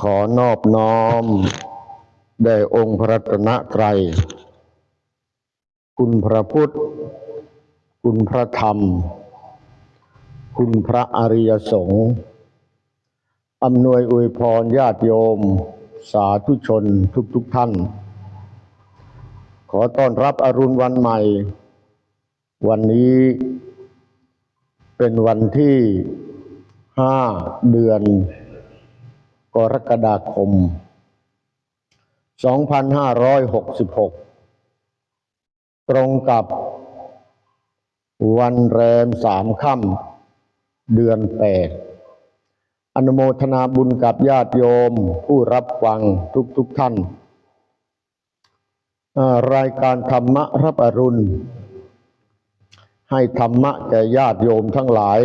ขอนอบน้อมแด่องค์พระรัตนตรัย คุณพระพุทธ คุณพระธรรม คุณพระอริยสงฆ์อำนวยอวยพรญาติโยม สาธุชนทุกทุกๆท่าน ขอต้อนรับอรุณวันใหม่ วันนี้เป็นวันที่ห้าเดือน กรกฎาคม 2566 ตรงกับวันแรมสามค่ำเดือนแปดอนุโมทนาบุญกับญาติโยมผู้รับฟังทุกๆทท่าน รายการธรรมะรับอรุณ ให้ธรรมะแก่ญาติโยมทั้งหลาย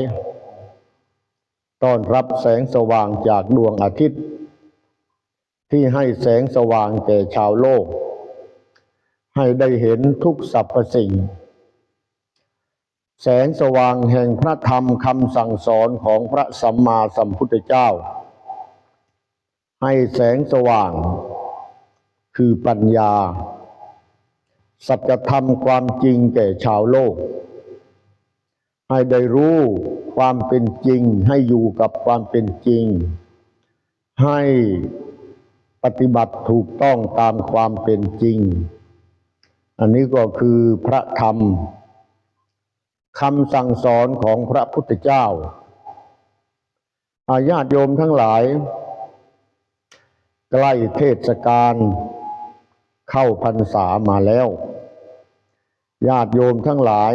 ต้อนรับแสงสว่างจากดวงอาทิตย์ ที่ให้แสงสว่างแก่ชาวโลก ให้ได้เห็นทุกสรรพสิ่ง แสงสว่างแห่งพระธรรมคำสั่งสอนของพระสัมมาสัมพุทธเจ้า ให้แสงสว่าง คือปัญญา สัจธรรมความจริงแก่ชาวโลก ให้ได้รู้ความเป็นจริง ให้อยู่กับความเป็นจริง ให้ปฏิบัติถูกต้องตามความเป็นจริง อันนี้ก็คือพระธรรมคำสั่งสอนของพระพุทธเจ้า อาญาติโยมทั้งหลาย ใกล้เทศกาลเข้าพรรษามาแล้ว ญาติโยมทั้งหลาย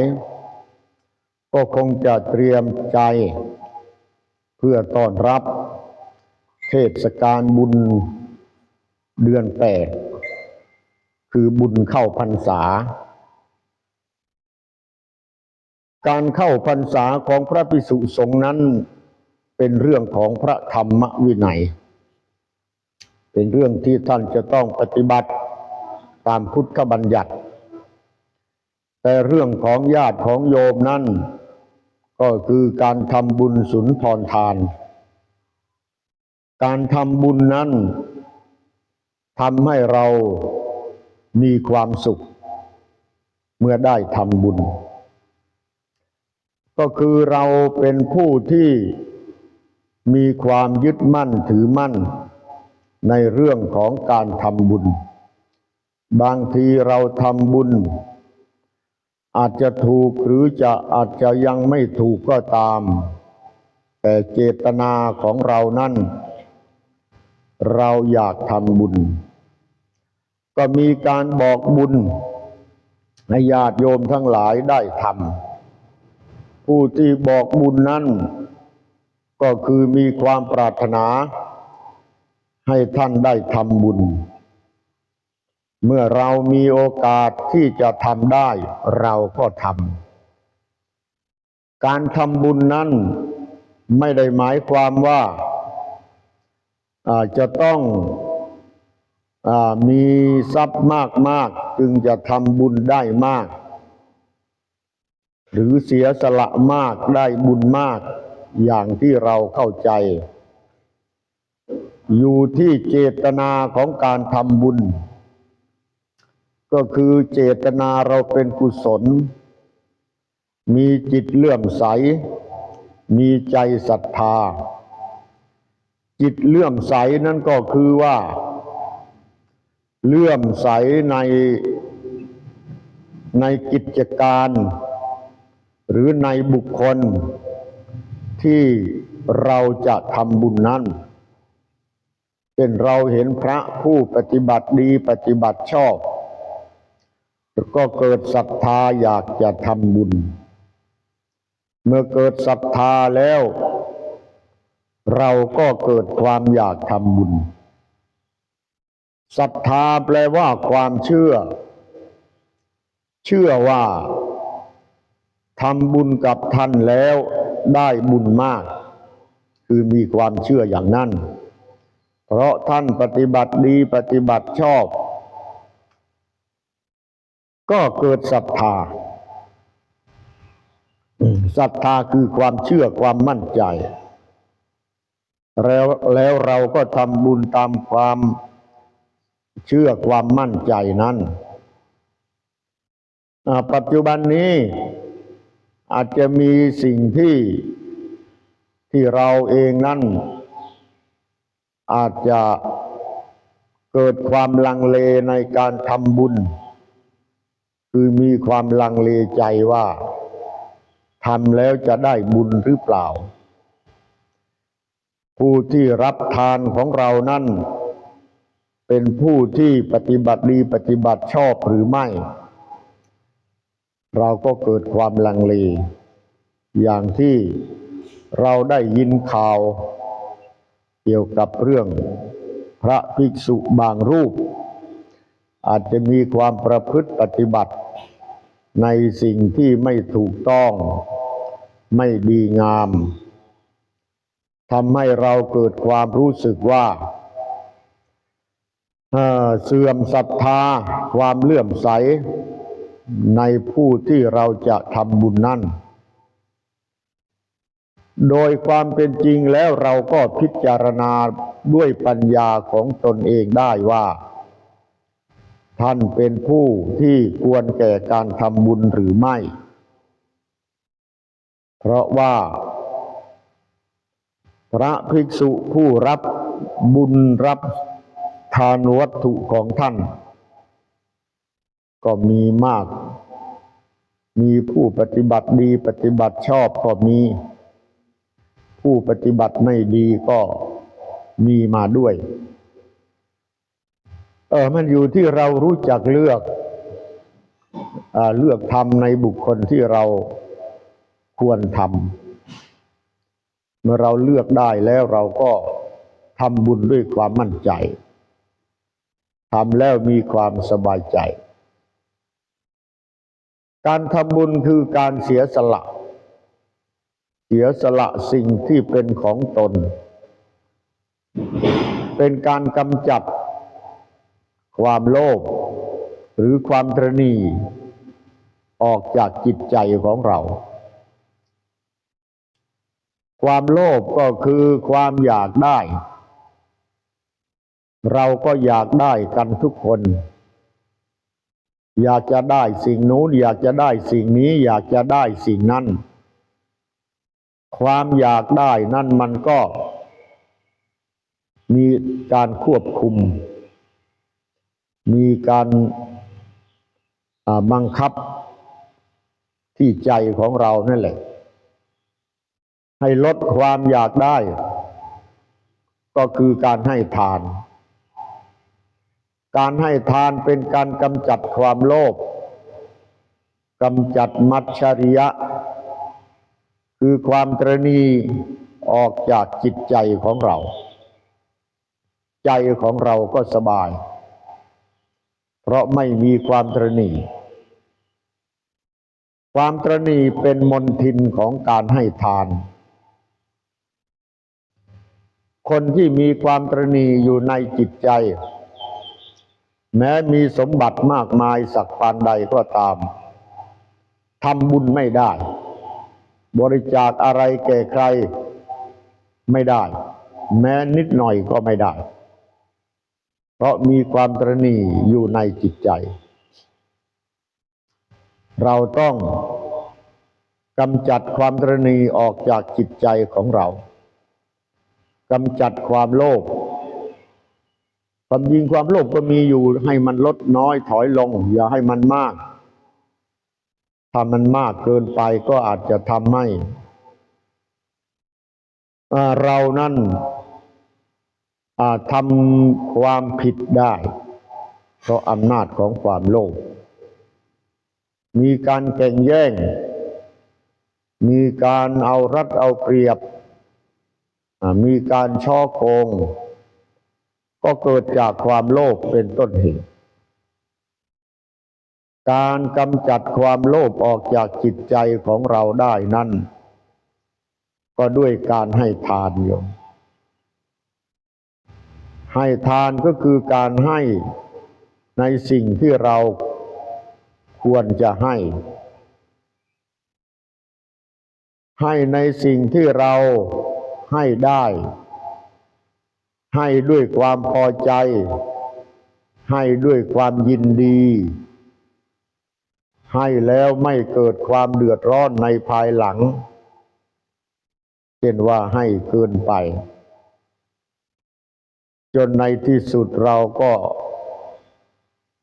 ก็คงจะเตรียมใจ เพื่อต้อนรับ เทศกาลบุญเดือนแปดคือบุญเข้าพรรษา การเข้าพรรษาของพระภิกษุสงฆ์นั้น เป็นเรื่องของพระธรรมวินัย เป็นเรื่องที่ท่านจะต้องปฏิบัติตามพุทธบัญญัติ แต่เรื่องของญาติของโยมนั้น ก็คือการทำบุญสุนทรทาน การทำบุญนั้นทำให้เรามีความสุข เมื่อได้ทำบุญ ก็คือเราเป็นผู้ที่มีความยึดมั่นถือมั่น ในเรื่องของการทำบุญ บางทีเราทำบุญ อาจจะถูกหรือจะอาจจะยังไม่ถูกก็ตาม แต่เจตนาของเรานั้นเราอยากทำบุญ ก็มีการบอกบุญให้ญาติโยมทั้งหลายได้ทำผู้ที่บอกบุญนั้น ก็คือมีความปรารถนา ให้ท่านได้ทำบุญ เมื่อเรามีโอกาสที่จะทำได้ เราก็ทำการทำบุญนั้นไม่ได้หมายความว่าจะต้องอมีทรัพย์มากๆจึงจะทำบุญได้มาก หรือเสียสละมากได้บุญมาก อย่างที่เราเข้าใจ อยู่ที่เจตนาของการทำบุญ ก็คือเจตนาเราเป็นกุศล มีจิตเลื่อมใส มีใจศรัทธา จิตเลื่อมใสนั่นก็คือว่า เลื่อมใสในในกิจการ หรือในบุคคล ที่เราจะทำบุญนั้นเช่นเราเห็นพระผู้ปฏิบัติดีปฏิบัติชอบ ก็เกิดศรัทธาอยากจะทำบุญ เมื่อเกิดศรัทธาแล้ว เราก็เกิดความอยากทำบุญศรัทธาแปลว่าความเชื่อ เชื่อว่าทำบุญกับท่านแล้วได้บุญมาก คือมีความเชื่ออย่างนั้น เพราะท่านปฏิบัติดีปฏิบัติชอบ ก็เกิดศรัทธาศรัทธาคือความเชื่อความมั่นใจ แล้วแล้วเราก็ทำบุญตามความเชื่อความมั่นใจนั้น ปัจจุบันนี้อาจจะมีสิ่งที่ที่เราเองนั้น อาจจะเกิดความลังเลในการทำบุญ คือมีความลังเลใจว่าทำแล้วจะได้บุญหรือเปล่า ผู้ที่รับทานของเรานั้นเป็นผู้ที่ปฏิบัติดีปฏิบัติชอบหรือไม่ เราก็เกิดความลังเล อย่างที่เราได้ยินข่าว เกี่ยวกับเรื่องพระภิกษุบางรูป อาจจะมีความประพฤติปฏิบัติ ในสิ่งที่ไม่ถูกต้อง ไม่ดีงามทำให้เราเกิดความรู้สึกว่าเสื่อมศรัทธาความเลื่อมใส ในผู้ที่เราจะทำบุญนั่น โดยความเป็นจริงแล้วเราก็พิจารณาด้วยปัญญาของตนเองได้ว่า ท่านเป็นผู้ที่ควรแก่การทำบุญหรือไม่ เพราะว่า พระภิกษุผู้รับบุญรับทานวัตถุของท่าน ก็มีมาก มีผู้ปฏิบัติดีปฏิบัติชอบก็มี ผู้ปฏิบัติไม่ดีก็มีมาด้วย ออมันอยู่ที่เรารู้จักเลือกอเลือกทำในบุคคลที่เราควรทำเมื่อเราเลือกได้แล้วเราก็ทำบุญด้วยความมั่นใจทำแล้วมีความสบายใจ การทำบุญคือการเสียสละ เสียสละสิ่งที่เป็นของตน เป็นการกำจัด ความโลภหรือความตรณีออกจากจิตใจของเรา ความโลภก็คือความอยากได้ เราก็อยากได้กันทุกคน อยากจะได้สิ่งนู้นอยากจะได้สิ่งนี้อยากจะได้สิ่งนั้น ความอยากได้นั่นมันก็มีการควบคุม มีการบังคับที่ใจของเรานั่นแหละ ให้ลดความอยากได้ ก็คือการให้ทาน การให้ทานเป็นการกำจัดความโลภกำจัดมัจฉริยะ คือความตรณีออกจากจิตใจของเรา ใจของเราก็สบาย เพราะไม่มีความตรณีความตรณีเป็นมนทินของการให้ทาน คนที่มีความตรณีอยู่ในจิตใจ แม้มีสมบัติมากมายสักปานใดก็ตามทำบุญไม่ได้ บริจาคอะไรแก่ใครไม่ได้ แม้นิดหน่อยก็ไม่ได้ ราะมีความตรณีอยู่ในจิตใจ เราต้องกำจัดความตรณีออกจากจิตใจของเรากำจัดความโลภความจริงความโลภก็มีอยู่ให้มันลดน้อยถอยลง อย่าให้มันมาก ถ้ามันมากเกินไปก็อาจจะทำให้เรานั่น อ่าทำความผิดได้ เพราะอำนาจของความโลภ มีการแข่งแย่ง มีการเอารัดเอาเปรียบ มีการช่อโกง ก็เกิดจากความโลภเป็นต้นเหตุ การกำจัดความโลภออกจากจิตใจของเราได้นั้น ก็ด้วยการให้ทานโยม ให้ทานก็คือการให้ในสิ่งที่เราควรจะให้ ให้ในสิ่งที่เราให้ได้ ให้ด้วยความพอใจ ให้ด้วยความยินดี ให้แล้วไม่เกิดความเดือดร้อนในภายหลัง เช่นว่าให้เกินไป จนในที่สุดเราก็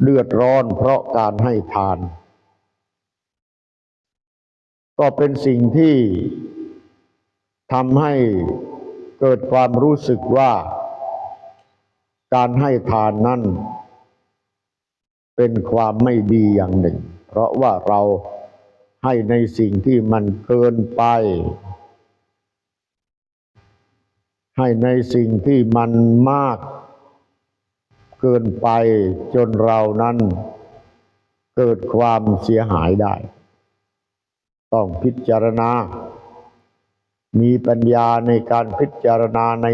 เดือดร้อนเพราะการให้ทาน ก็เป็นสิ่งที่ทำให้เกิดความรู้สึกว่า การให้ทานนั้นเป็นความไม่ดีอย่างหนึ่ง เพราะว่าเราให้ในสิ่งที่มันเกินไป ให้ในสิ่งที่มันมากเกินไปจนเรานั้นเกิดความเสียหายได้ ต้องพิจารณา มีปัญญาในการพิจารณาใน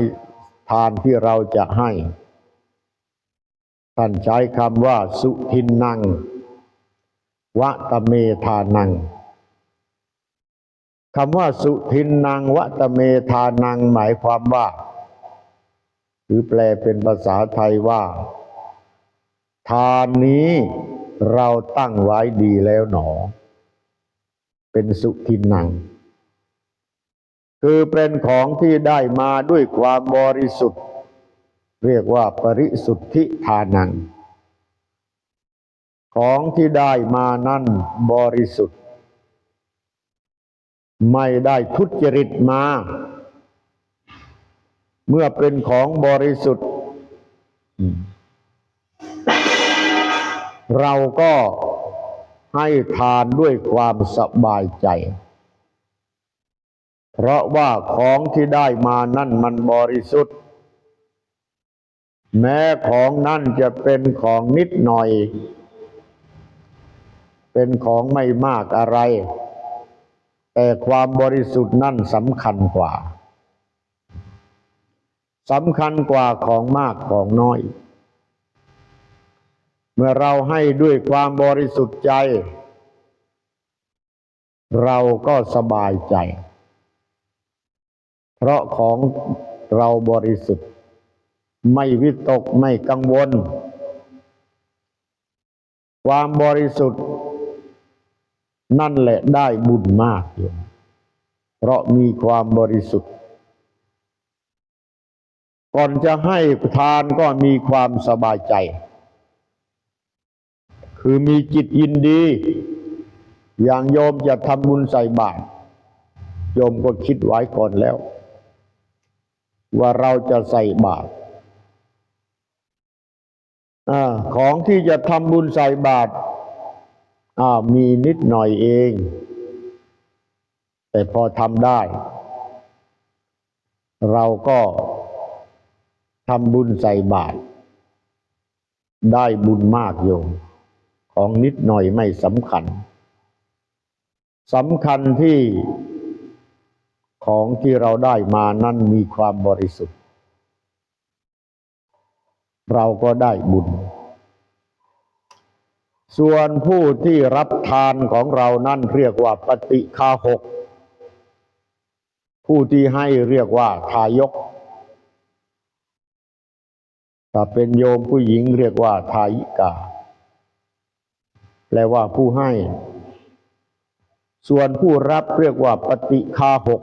ทานที่เราจะให้ ท่านใช้คำว่าสุทินนัง วะตะเมทานัง คำว่าสุทินนังวะตะเมทานังหมายความว่า หรือแปลเป็นภาษาไทยว่า ทานนี้เราตั้งไว้ดีแล้วหนอ เป็นสุทินนังคือเป็นของที่ได้มาด้วยความบริสุทธิ์ เรียกว่าปริสุทธิทานัง ของที่ได้มานั่นบริสุทธิ์ ไม่ได้ทุจริตมา เมื่อเป็นของบริสุทธิ์ เราก็ให้ทานด้วยความสบายใจ เพราะว่าของที่ได้มานั่นมันบริสุทธิ์ แม้ของนั่นจะเป็นของนิดหน่อย เป็นของไม่มากอะไร แต่ความบริสุทธิ์นั่นสำคัญกว่าสำคัญกว่าของมากของน้อย เมื่อเราให้ด้วยความบริสุทธิ์ใจ เราก็สบายใจ เพราะของเราบริสุทธิ์ ไม่วิตกไม่กังวล ความบริสุทธิ์ นั่นแหละได้บุญมากอยู่เพราะมีความบริสุทธิ์ ก่อนจะให้ทานก็มีความสบายใจ คือมีจิตยินดี อย่างโยมจะทำบุญใส่บาตรโยมก็คิดไว้ก่อนแล้ว ว่าเราจะใส่บาตรอของที่จะทำบุญใส่บาตร อ้าวมีนิดหน่อยเอง แต่พอทำได้ เราก็ทำบุญใส่บาตรได้บุญมากโยมของนิดหน่อยไม่สำคัญสำคัญที่ของที่เราได้มานั้นมีความบริสุทธิ์ เราก็ได้บุญ ส่วนผู้ที่รับทานของเรานั่นเรียกว่าปฏิคาหก ผู้ที่ให้เรียกว่าทายก ถ้าเป็นโยมผู้หญิงเรียกว่าทายิกา แปลว่าผู้ให้ ส่วนผู้รับเรียกว่าปฏิคาหก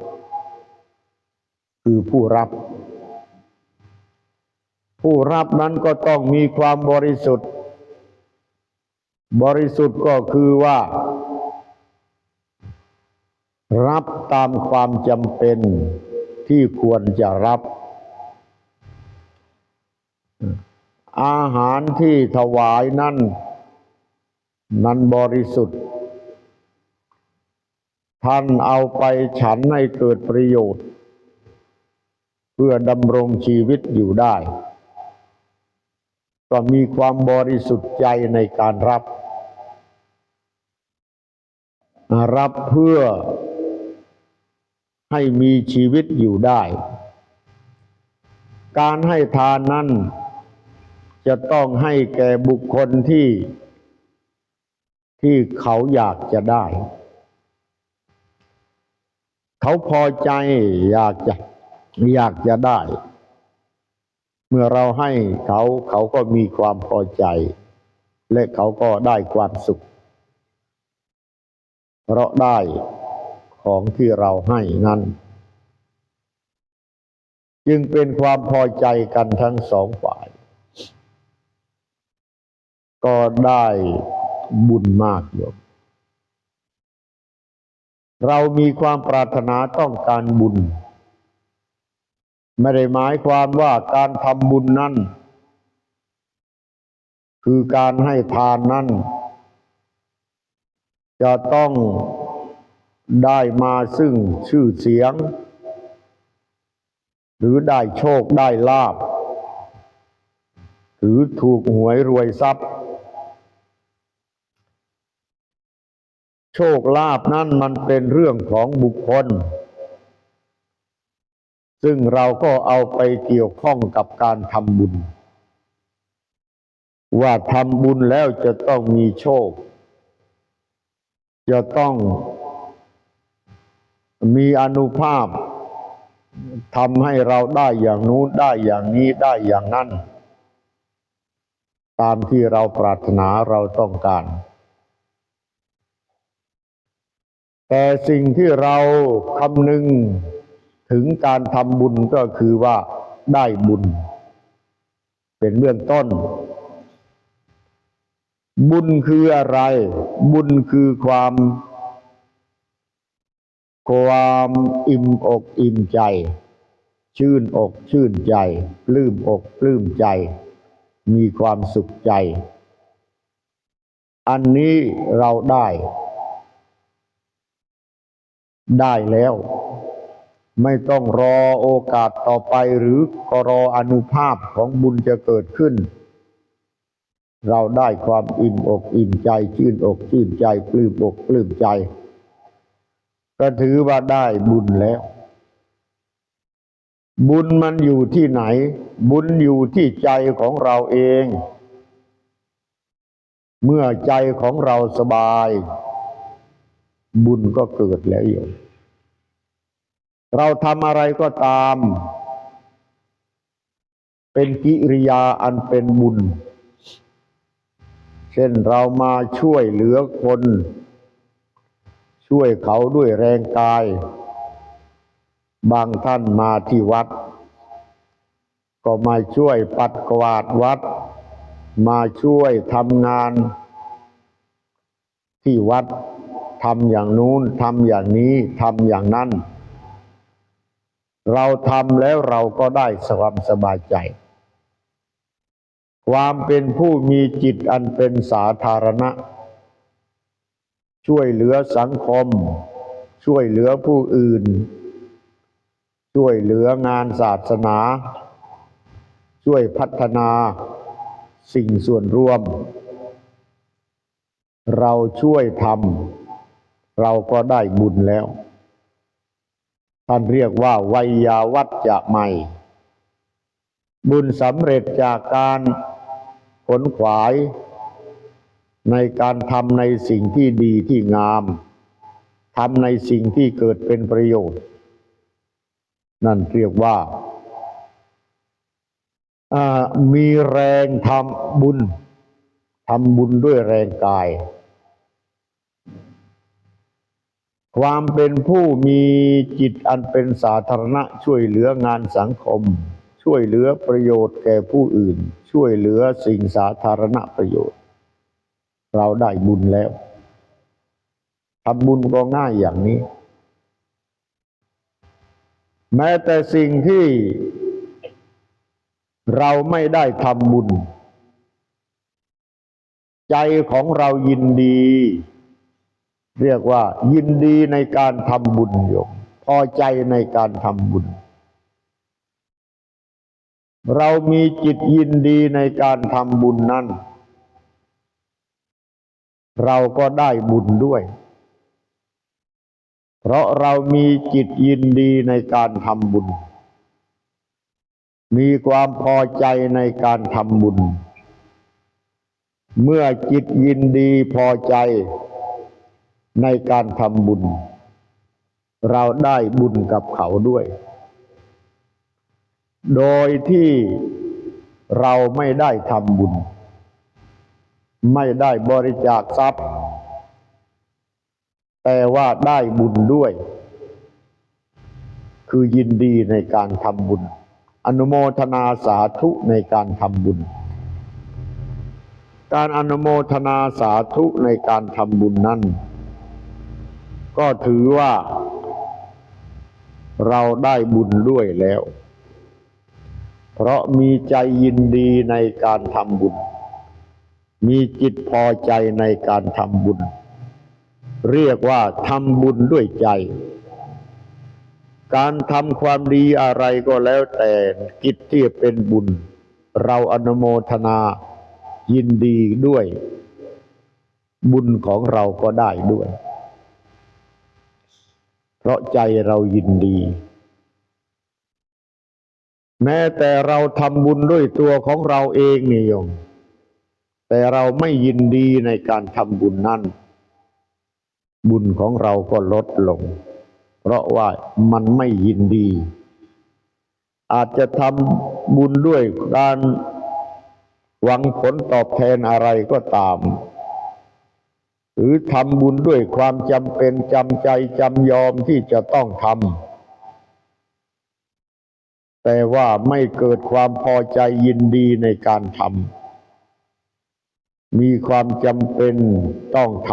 คือผู้รับ ผู้รับนั้นก็ต้องมีความบริสุทธิ์ บริสุทธิ์ก็คือว่า รับตามความจำเป็นที่ควรจะรับ อาหารที่ถวายนั้นนั้นบริสุทธิ์ ท่านเอาไปฉันให้เกิดประโยชน์ เพื่อดำรงชีวิตอยู่ได้ ก็มีความบริสุทธิ์ใจในการรับ รับเพื่อให้มีชีวิตอยู่ได้ การให้ทานนั้น จะต้องให้แก่บุคคลที่ ที่เขาอยากจะได้ เขาพอใจอยากจะอยากจะได้ เมื่อเราให้เขาเขาก็มีความพอใจ และเขาก็ได้ความสุข เพราะได้ของที่เราให้นั้น จึงเป็นความพอใจกันทั้งสองฝ่าย ก็ได้บุญมากโยมเรามีความปรารถนาต้องการบุญ ไม่ได้หมายความว่าการทำบุญนั้น คือการให้ทานนั้น จะต้องได้มาซึ่งชื่อเสียง หรือได้โชคได้ลาบ หรือถูกหวยรวยทรัพย์ โชคลาภนั่นมันเป็นเรื่องของบุคคล ซึ่งเราก็เอาไปเกี่ยวข้องกับการทำบุญ ว่าทำบุญแล้วจะต้องมีโชค จะต้องมีอนุภาพทำให้เราได้อย่างนู้นได้อย่างนี้ได้อย่างนั้น ตามที่เราปรารถนาเราต้องการ แต่สิ่งที่เราคำนึงถึงการทำบุญก็คือว่าได้บุญ เป็นเบื้องต้น บุญคืออะไร บุญคือความ ความอิ่มอกอิ่มใจ ชื่นอกชื่นใจปลื้มอกปลื้มใจ มีความสุขใจ อันนี้เราได้ ได้แล้ว ไม่ต้องรอโอกาสต่อไปหรือก็รออนุภาพของบุญจะเกิดขึ้น เราได้ความอิ่มอกอิ่มใจชื่นอกชื่นใจปลื้มอกปลื้มใจ ก็ถือว่าได้บุญแล้ว บุญมันอยู่ที่ไหน บุญอยู่ที่ใจของเราเอง เมื่อใจของเราสบาย บุญก็เกิดแล้วโยมเราทำอะไรก็ตาม เป็นกิริยาอันเป็นบุญ เช่นเรามาช่วยเหลือคน ช่วยเขาด้วยแรงกาย บางท่านมาที่วัด ก็มาช่วยปัดกวาดวัด มาช่วยทำงาน ที่วัดทำอย่างนู้นทำอย่างนี้ทำอย่างนั้น เราทำแล้วเราก็ได้ความสบายใจ ความเป็นผู้มีจิตอันเป็นสาธารณะ ช่วยเหลือสังคม ช่วยเหลือผู้อื่น ช่วยเหลืองานศาสนา ช่วยพัฒนาสิ่งส่วนรวม เราช่วยทำเราก็ได้บุญแล้ว ท่านเรียกว่าวัยยาวัจจะใหม่บุญสำเร็จจากการ ขนขวาย ในการทำในสิ่งที่ดีที่งามทำในสิ่งที่เกิดเป็นประโยชน์ นั่นเรียกว่า มีแรงทำบุญทำบุญด้วยแรงกาย ความเป็นผู้มีจิตอันเป็นสาธารณะช่วยเหลืองานสังคม ช่วยเหลือประโยชน์แก่ผู้อื่น ช่วยเหลือสิ่งสาธารณประโยชน์ เราได้บุญแล้วทำบุญก็ง่ายอย่างนี้ แม้แต่สิ่งที่เราไม่ได้ทำบุญ ใจของเรายินดี เรียกว่า ยินดีในการทำบุญโยมพอใจในการทำบุญ เรามีจิตยินดีในการทำบุญนั้น เราก็ได้บุญด้วย เพราะเรามีจิตยินดีในการทำบุญ มีความพอใจในการทำบุญ เมื่อจิตยินดีพอใจในการทำบุญ เราได้บุญกับเขาด้วย โดยที่เราไม่ได้ทำบุญ ไม่ได้บริจาคทรัพย์ แต่ว่าได้บุญด้วย คือยินดีในการทำบุญ อนุโมทนาสาธุในการทำบุญ การอนุโมทนาสาธุในการทำบุญนั้น ก็ถือว่าเราได้บุญด้วยแล้ว เพราะมีใจยินดีในการทำบุญ มีจิตพอใจในการทำบุญ เรียกว่าทำบุญด้วยใจ การทำความดีอะไรก็แล้วแต่กิจที่เป็นบุญ เราอนุโมทนายินดีด้วย บุญของเราก็ได้ด้วย เพราะใจเรายินดี แม้แต่เราทำบุญด้วยตัวของเราเองนี่โยม แต่เราไม่ยินดีในการทำบุญนั้น บุญของเราก็ลดลง เพราะว่ามันไม่ยินดี อาจจะทำบุญด้วยการหวังผลตอบแทนอะไรก็ตาม หรือทำบุญด้วยความจำเป็นจำใจจำยอมที่จะต้องทำ แต่ว่าไม่เกิดความพอใจยินดีในการทำ มีความจำเป็นต้องท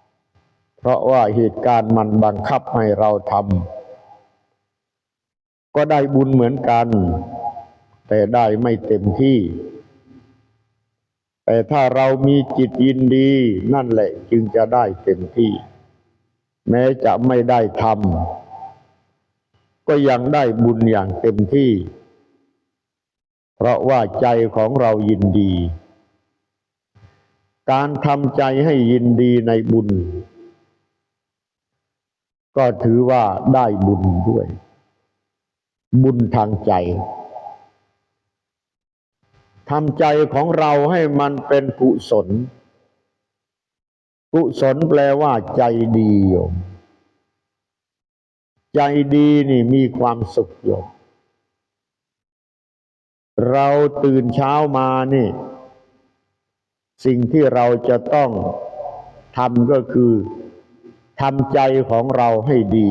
ำ เพราะว่าเหตุการณ์มันบังคับให้เราทำ ก็ได้บุญเหมือนกัน แต่ได้ไม่เต็มที่ แต่ถ้าเรามีจิตยินดีนั่นแหละจึงจะได้เต็มที่ แม้จะไม่ได้ทำ ก็ยังได้บุญอย่างเต็มที่ เพราะว่าใจของเรายินดี การทำใจให้ยินดีในบุญ ก็ถือว่าได้บุญด้วย บุญทางใจทำใจของเราให้มันเป็นกุศล กุศลแปลว่าใจดีโยม ใจดีนี่มีความสุขโยมเราตื่นเช้ามานี่ สิ่งที่เราจะต้องทำก็คือทำใจของเราให้ดี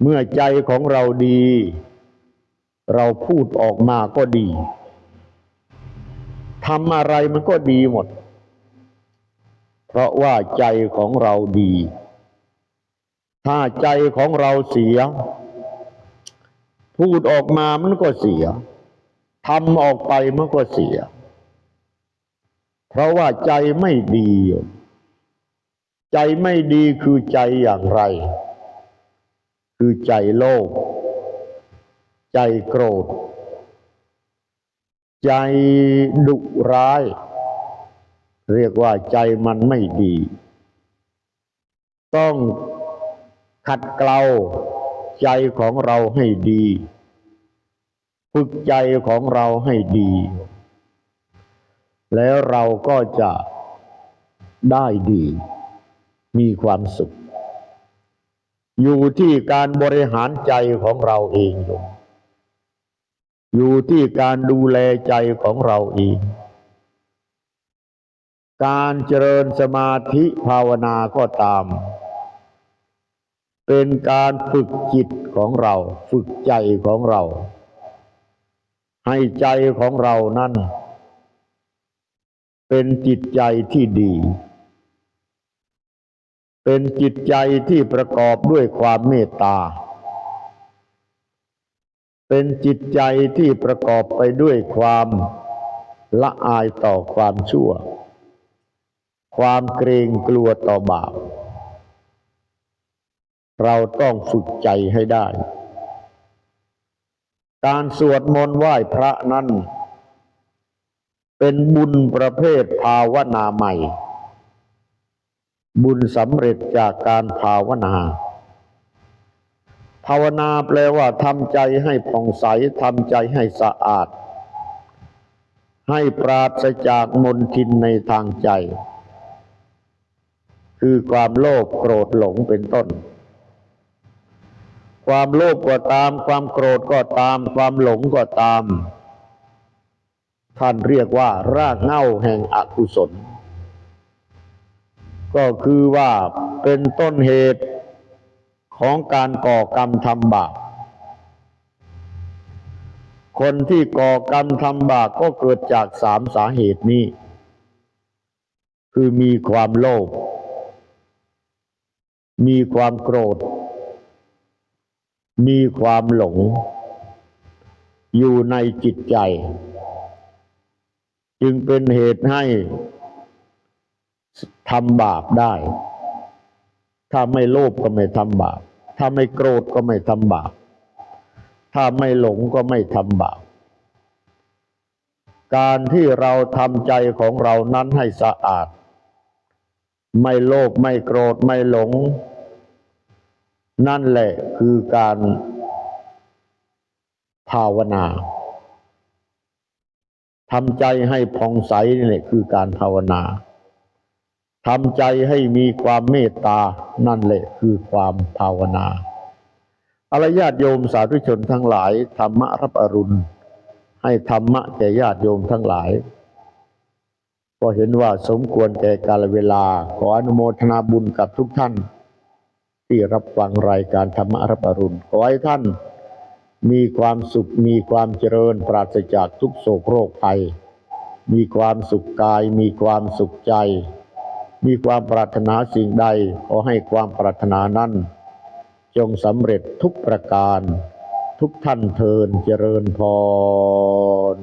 เมื่อใจของเราดี เราพูดออกมาก็ดีทำอะไรมันก็ดีหมด เพราะว่าใจของเราดี ถ้าใจของเราเสีย พูดออกมามันก็เสียทำออกไปมันก็เสีย เพราะว่าใจไม่ดี ใจไม่ดีคือใจอย่างไร คือใจโลภใจโกรธ ใจดุร้าย เรียกว่าใจมันไม่ดี ต้อง ขัดเกลาใจของเราให้ดี ฝึกใจของเราให้ดี แล้วเราก็จะได้ดี มีความสุข อยู่ที่การบริหารใจของเราเองโยมอยู่ที่การดูแลใจของเราเอง การเจริญสมาธิภาวนาก็ตาม เป็นการฝึกจิตของเรา ฝึกใจของเรา ให้ใจของเรานั้นเป็นจิตใจที่ดี เป็นจิตใจที่ประกอบด้วยความเมตตา เป็นจิตใจที่ประกอบไปด้วยความละอายต่อความชั่ว ความเกรงกลัวต่อบาป เราต้องฝึกใจให้ได้ การสวดมนต์ไหว้พระนั้น เป็นบุญประเภทภาวนาใหม่ บุญสำเร็จจากการภาวนา ภาวนาแปลว่าทำใจให้ผ่องใสทำใจให้สะอาด ให้ปราศจากมนทินในทางใจ คือความโลภโกรธหลงเป็นต้น ความโลภก็ตาม ความโกรธก็ตาม ความหลงก็ตาม ท่านเรียกว่า รากเหง้าแห่งอกุศล ก็คือว่าเป็นต้นเหตุของการก่อกรรมทำบาปคนที่ก่อกรรมทำบาปก็เกิดจากสามสาเหตุนี้ คือมีความโลภมีความโกรธ มีความหลง อยู่ในจิตใจ จึงเป็นเหตุให้ทำบาปได้ ถ้าไม่โลภก็ไม่ทำบาป ถ้าไม่โกรธก็ไม่ทำบาป ถ้าไม่หลงก็ไม่ทำบาป การที่เราทำใจของเรานั้นให้สะอาด ไม่โลภไม่โกรธไม่หลง นั่นแหละคือการภาวนาทำใจให้ผ่องใสนี่แหละคือการภาวนาทำใจให้มีความเมตตานั่นแหละคือความภาวนาอารญาติโยมสาธุชนทั้งหลายธรรมะรับอรุณ ให้ธรรมะแก่ญาติโยมทั้งหลาย ก็เห็นว่าสมควรแก่กาลเวลาขออนุโมทนาบุญกับทุกท่าน ที่รับฟังรายการธรรมะรับอรุณขอให้ท่านมีความสุขมีความเจริญปราศจากทุกโศกโรคภัย มีความสุขกาย มีความสุขใจ มีความปรารถนาสิ่งใดขอให้ความปรารถนานั้น จงสำเร็จทุกประการ ทุกท่านเทินเจริญพร